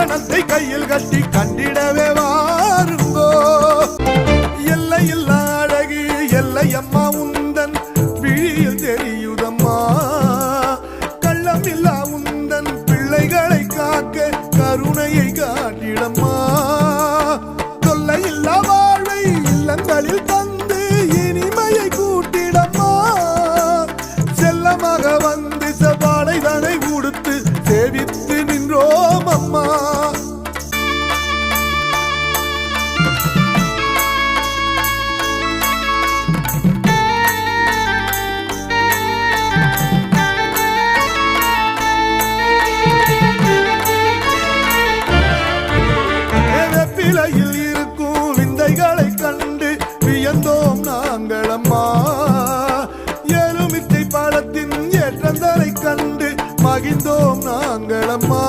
கணத்தை கையில் கட்டி கண்டிடவே வாருங்கோ. எல்லை எல்லையில்லா அழகு எல்லை அம்மா உந்தன் விழியில் தெரியுதம்மா. கள்ளம் இல்லா உந்தன் பிள்ளைகளை காக்க கருணையை காட்டிடம்மா. தொல்லை இல்லா வாழ்வை இல்லங்களில் தந்து இனிமையை கூட்டிடம்மா. செல்லமாக வந்து எலுமிச்சை பழத்தின் ஏற்றந்தலை கண்டு மகிழ்ந்தோம் நாங்களம்மா